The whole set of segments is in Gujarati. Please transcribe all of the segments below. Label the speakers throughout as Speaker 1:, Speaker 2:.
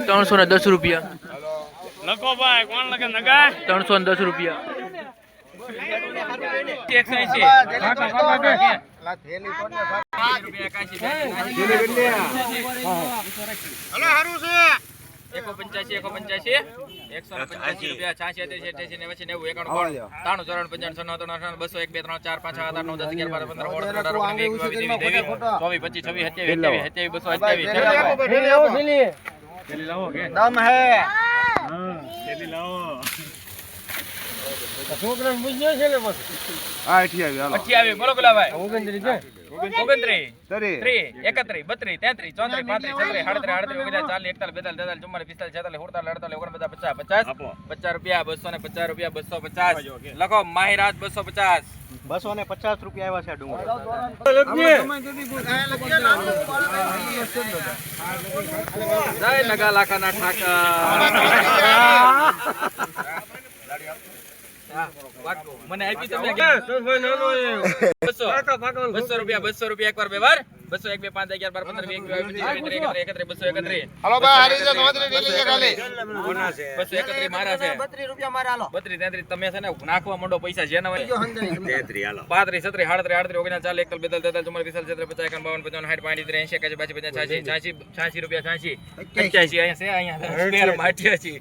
Speaker 1: ત્રણસો ને દસ રૂપિયા
Speaker 2: લખો ભાઈ કોણ લખે નગા
Speaker 3: ત્રણસો ને દસ રૂપિયા
Speaker 1: એકસો હારું રૂપિયા એકાશી, એકો પંચ્યાસી એકો પંચ્યાસી એકસો પંચ્યાસી રૂપિયા છ્યાસી અત્યાસી અઠ્યાસી નેવ્યાસી નેવું એકાણું ત્રણ ચોરાણું પંચાણું છન્નું સત્તાણું બસો એક બે ત્રણ ચાર પાંચ સાત આઠ નવ દસ અગિયાર બાર પંદર ચોવીસ પચીસ છવ્વીસ સત્યાવીસ સત્યાવીસ બસો અઠ્યાવીસ
Speaker 2: દમ હે લાવો છોકરાને પૂછ્યો છે ને
Speaker 1: અઠ્યાવીસ બોલો ગુલાભાઈ ઓગણત્રીસ ત્રીસ એકત્રીસ બત્રીસ તેત્રીસ ચોત્રીસ પાંત્રીસ છત્રીસ સાડત્રીસ આડત્રીસ ઓગણચાલીસ ચાલીસ એકતાલીસ બેતાલીસ તેતાલીસ ચુમ્માલીસ પિસ્તાલીસ છેતાલીસ સુડતાલીસ અડતાલીસ ઓગણપચાસ પચાસ પચાસ પચાસ રૂપિયા બસો ને પચાસ રૂપિયા બસો પચાસ. લખો માહિરાજ બસો પચાસ.
Speaker 2: બસો ને પચાસ રૂપિયા આવ્યા છે ડુંગર
Speaker 1: જય નગા લાખાના ઠાકર. હા. મને આપી તમે. બસો. રૂપિયા બસો રૂપિયા એકવાર બે વાર બસો એક બે પાંચ અગિયાર બાર પંદર એકત્રીસ બસો એકત્રીસ બસો એકત્રીસ મારા છે બત્રીસ તેત્રીસ તમે છે ને નાખવા માંડો પૈસા હોય પાંત્રીસ છત્રીસ સાડત્રીસ આડત્રીસ ઓગણ ચાલ એકલ બેતાલીસ તેતાલીસ ચુમ્માલીસ પિસ્તાલીસ છત્ર પચાસ એકાવન બાવન પચાવન સાઠ પાંચ ત્રીસ એસી એકાસી પાછી પચાસ છાસી છાસી છાસી રૂપિયા છાસી પંચ્યાસી અહીંયા છે અહીંયા માઠ્યાસી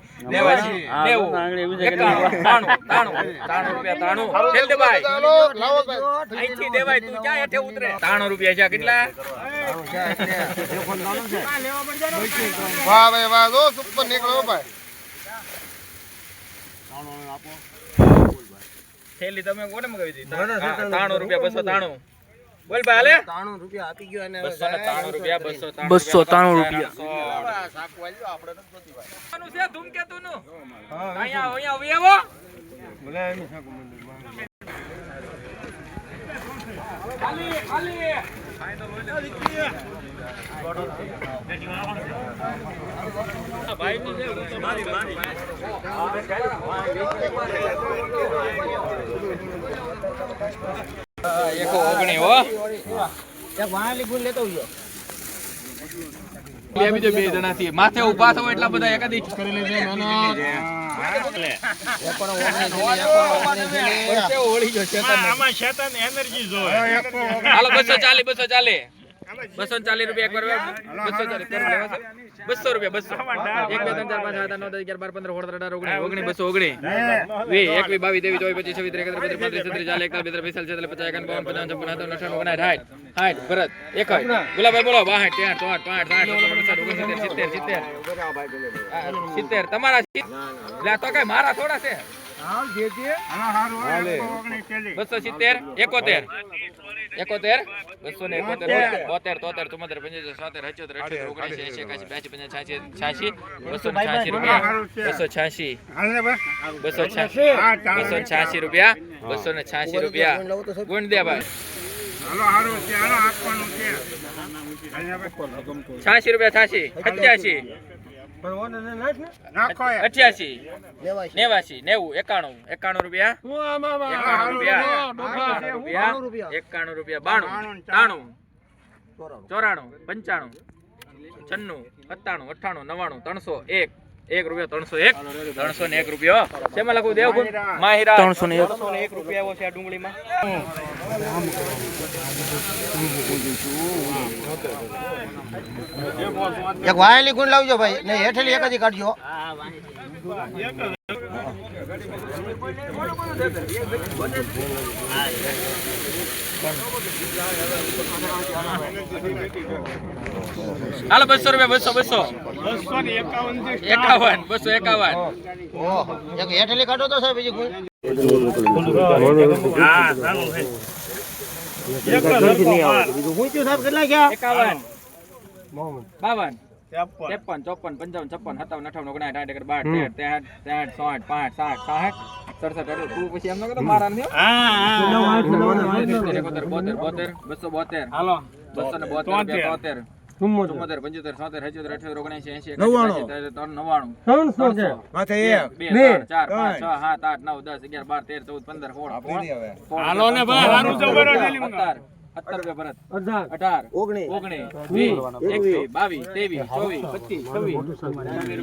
Speaker 1: ત્રાણું ત્રાણું રૂપિયા તાણું દેવાય તું ક્યાં હેઠે ઉતરે ત્રાણું રૂપિયા છે કેટલા
Speaker 4: વાહ ભાઈ વાહ જો સુપર નીકળ્યો ભાઈ.
Speaker 1: થેલી તમે કોને મગાવી દીધી ત્રાણું રૂપિયા બસો ત્રાણું બોલ ભાઈ હાલે? બસો ને ત્રાણું રૂપિયા બસો ત્રાણું
Speaker 3: બસો ત્રાણું રૂપિયા.
Speaker 1: આનું છે ધૂમકેતુનું. અહીંયા અહીંયા આવી આવો. ખાલી ખાલી. બે બીજો બે જણાથી માથે ઊભા થવો એટલા બધા એકાદી પરસેવો ઓળી હાલો બસો ચાલી બસો ચાલી. બસો ચાલીસ રૂપિયા એક વાર બસો ચાલીસ. બસો રૂપિયા બસો. એક બે ત્રણ ચાર પાંચ સાત નવ દસ અગિયાર બાર પંદર સોળ અઢાર ઓગણીસ ઓગણીસ બસો ઓગણીસ. વીસ એકવીસ બાવીસ ચોવીસ પચીસ છવ્વીસ ત્રેવીસ બત્રીસ પાંત્રીસ છત્રીસ ચાલીસ એકતાલીસ બેતાલીસ પિસ્તાલીસ છેતાલીસ પચાસ એકાવન બાવન પંચાવન છપ્પન સત્તાવન અઠાવન ઓગણસાઠ સાઠ સાઠ ભરત એક ગુલાબભાઈ બોલો બાસઠ ત્રેસઠ ચોસઠ પાંઠ સાઠ ઓગણસાઠ ઓગણસિત્તેર સિત્તેર સિત્તેર. સિત્તેર તમારા. તો કઈ મારા થોડા છે. બસો સિત્તેર એકોતેર. એકોતેર? બસો ને એકોતેર. બોતેર તોતેર ચુમ્મોતેર પંચોતેર સોતેર અઠ્યોતેર અઠ્યોતેર ઓગણસી એસી એકાસી બ્યાસી પંચાસી છ્યાસી છ્યાસી બસો ને છ્યાસી રૂપિયા. બસો છ્યાસી. બસો. છ્યાસી બસો ને છ્યાસી રૂપિયા. બસો ને છ્યાસી રૂપિયા. ગુણ દે ભાઈ. છ્યાસી રૂપિયા છ્યાસી. સત્યાસી. અઠ્યાસી. નેવાસી. નેવું. એકાણું. એકાણું રૂપિયા. એકાણું રૂપિયા. એકાણું રૂપિયા. બાણું. ત્રાણું ચોરાણું. પંચાણું. છન્નું. સત્તાણું. અઠ્ઠાણું. નવાણું ત્રણસો એક. એક રૂપિયા ત્રણસો એક. ત્રણસો ને એક રૂપિયો. શેમાં લખું દેવ માહિરા.
Speaker 3: ત્રણસો ને એક.
Speaker 1: રૂપિયા એવો છે આ ડુંગળીમાં.
Speaker 4: એક વાયેલી ગુણ લાવજો ભાઈ ને હેઠેલી એક જ કાઢજો.
Speaker 1: હાલો, બસો રૂપિયા, બસો બસો.
Speaker 2: એકાવન
Speaker 1: બસો એકાવન.
Speaker 4: ઓહો કાઢો તો સાહેબ બીજી
Speaker 1: ચોપન, પંચાવન, છપ્પન, સત્તાવન, અઠાવન ઓગણાઠ આઠ બાર, તેર તેર સોઠ પાંચ સાઠ સાઠ સડસઠ અડસઠ તું પછી એમ ન કહેતો મારા નથી હો.
Speaker 2: હા હા.
Speaker 1: સિત્તેર, એકોતેર બોતેર બોતેર બસો બોતેર.
Speaker 2: હાલો.
Speaker 1: ને બોતેર રૂપિયા સત્તર ભરત.
Speaker 2: અઢાર.
Speaker 1: અઢાર. ઓગણીસ વીસ. એકવીસ. બાવીસ. ત્રેવીસ. ચોવીસ. પચીસ. છવ્વીસ. છવ્વીસ.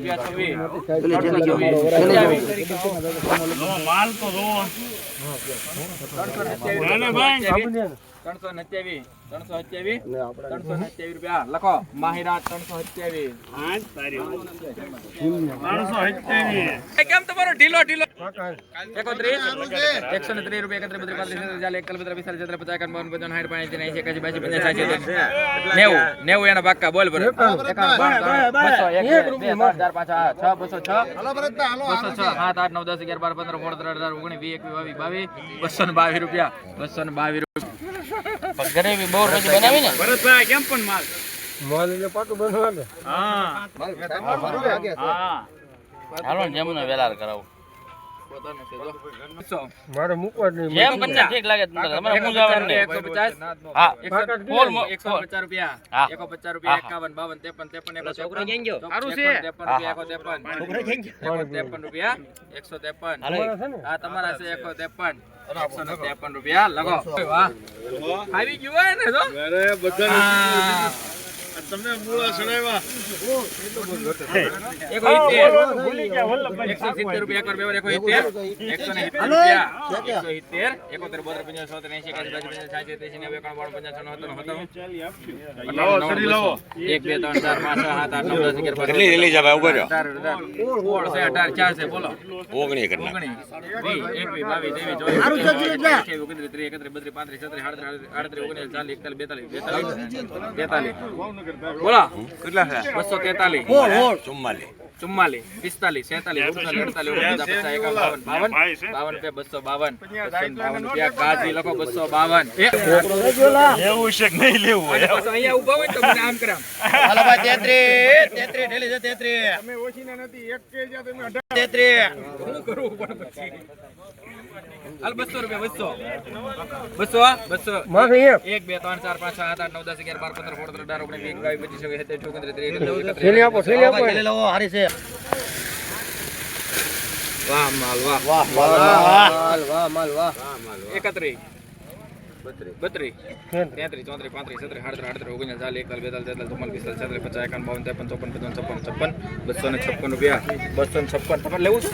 Speaker 1: રૂપિયા ત્રણસો ત્રણસો સત્યાવીસ. ત્રણસો સત્યાવીસ ત્રણસો સત્યાવીસ રૂપિયા. લખો. માહિરાત ત્રણસો સત્યાવીસ. કેમ તમારો ઢીલો ઢીલો? એકોત્રીસ. એકસો ને ત્રીસ રૂપિયા એકત્રીસ બત્રીસ પાંત્રીસ પિસ્તાલીસ છત્રીસ પચાસ એકાવન બાવન પંચાવન સાઠ પાંચ એંસી એકાસી બાસી પંચાસી નેવું નેવું એના પાક્કા બોલ એકાવન બસો એક બે ત્રણ ચાર પાંચ છ બસો છ. બસો છ સાત આઠ નવ દસ અગિયાર બાર પંદર સોળ સત્તર અઢાર ઓગણીસ વીસ એકવીસ બાવીસ બાવીસ. બસો ને બાવીસ રૂપિયા. બસો ને બાવીસ ઘરે બી બહુ રજી બનાવી ને?
Speaker 2: માલ? એટલે પાટું બનવા દે
Speaker 3: હાલો ને વેલાર કરાવું.
Speaker 2: મારે મૂકવા જ નહીં
Speaker 3: જેમ તમને ઠીક લાગે તમારે હું નહીં.
Speaker 1: એકસો પચાસ
Speaker 3: હા
Speaker 1: એકસો
Speaker 3: બોલ, બોલ.
Speaker 1: એકસો પચાસ રૂપિયા.
Speaker 3: હા.
Speaker 1: એકો પચાસ રૂપિયા એકાવન બાવન ત્રેપન ત્રેપન એકો
Speaker 3: છોકરો
Speaker 1: ત્રેપન.
Speaker 3: ગયો?
Speaker 1: સારું છે. ત્રેપન રૂપિયા એકો ત્રેપન. રૂપિયા એકસો ત્રેપન.
Speaker 2: તમારા
Speaker 1: હા તમારા છે એકસો ત્રેપન. એકસો ને ત્રેપન રૂપિયા. લગો. વાહ. આવી ગયું હોય ને તો હા. મૂળા સડાવ્યા એકસો સિત્તેર રૂપિયા એકવાર બેવાર. એકસો ને એકસો સિત્તેર. એકોતેર, બોતેર, પંચાવન, છોતેર, એંશી, એકાસી, બાસી, પંચાસી, સાઠી, ત્રેસી, નેવું, એકાણું, બાણું, પંચાવન, છન્નું, સત્તાણું, અઠ્ઠાણું, એક બે ત્રણ ચાર પાંચ છ સાત આઠ નવ દસ અગિયાર
Speaker 5: કેટલી લીલી છે ભાઈ ઊભો રહ્યો
Speaker 1: અઢાર, અઢાર. સોળ છે અઢાર ચાર છે બોલો
Speaker 5: ઓગણી કરી નાખ.
Speaker 1: એકવીસ, બાવીસ, ત્રેવીસ, ચોવીસ, ઓગણત્રીસ, ત્રીસ, એકત્રીસ, બત્રીસ, પાંત્રીસ, છત્રીસ, આડત્રીસ, આડત્રીસ, ઓગણત્રીસ, ચાલીસ, એકતાલીસ, બેતાલીસ, બેતાલીસ. બોલો. કેટલા છે? બસો તેતાલીસ.
Speaker 5: ચુમ્માલીસ.
Speaker 1: ચુમ્માલીસ. પિસ્તાલીસ સેતાલીસ ઓગણચાલીસ અડતાલીસ ઓગણપચાસ પચાસ એકાવન બાવન. બાવન બાવન બસો બાવન. બસો બાવન રૂપિયા ગાજી લખો બસો બાવન. એ. અને પાછો અહીંયા ઊભા હોય તો મને આમ કરામ શું કરવું પણ પછી? હાલ બસો રૂપિયા બસો. બસો બસો.
Speaker 2: એક
Speaker 1: એક બે ત્રણ ચાર પાંચ સાત આઠ નવ દસ અગિયાર બાર પંદર સોળ અઢાર ઓગણીસ બાવીસ પચીસ છવ્વીસ સત્યાવીસ ત્રીસ
Speaker 2: થેલી આપો એને.
Speaker 1: વાહ માલ વાહ. એકત્રીસ. બત્રીસ. તેત્રીસ ચોત્રીસ પાંત્રીસ છત્રીસ સાડત્રીસ આડત્રીસ ઓગણચાલીસ ચાલીસ એકતાલીસ બેતાલીસ તેતાલીસ ચુમ્માલીસ પિસ્તાલીસ છત્રીસ પચાસ એકાવન બાવન ત્રેપન ચોપન પચપન છપ્પન છપ્પન બસો ને છપ્પન રૂપિયા. બસો ને છપ્પન. તમારે લેવું છે?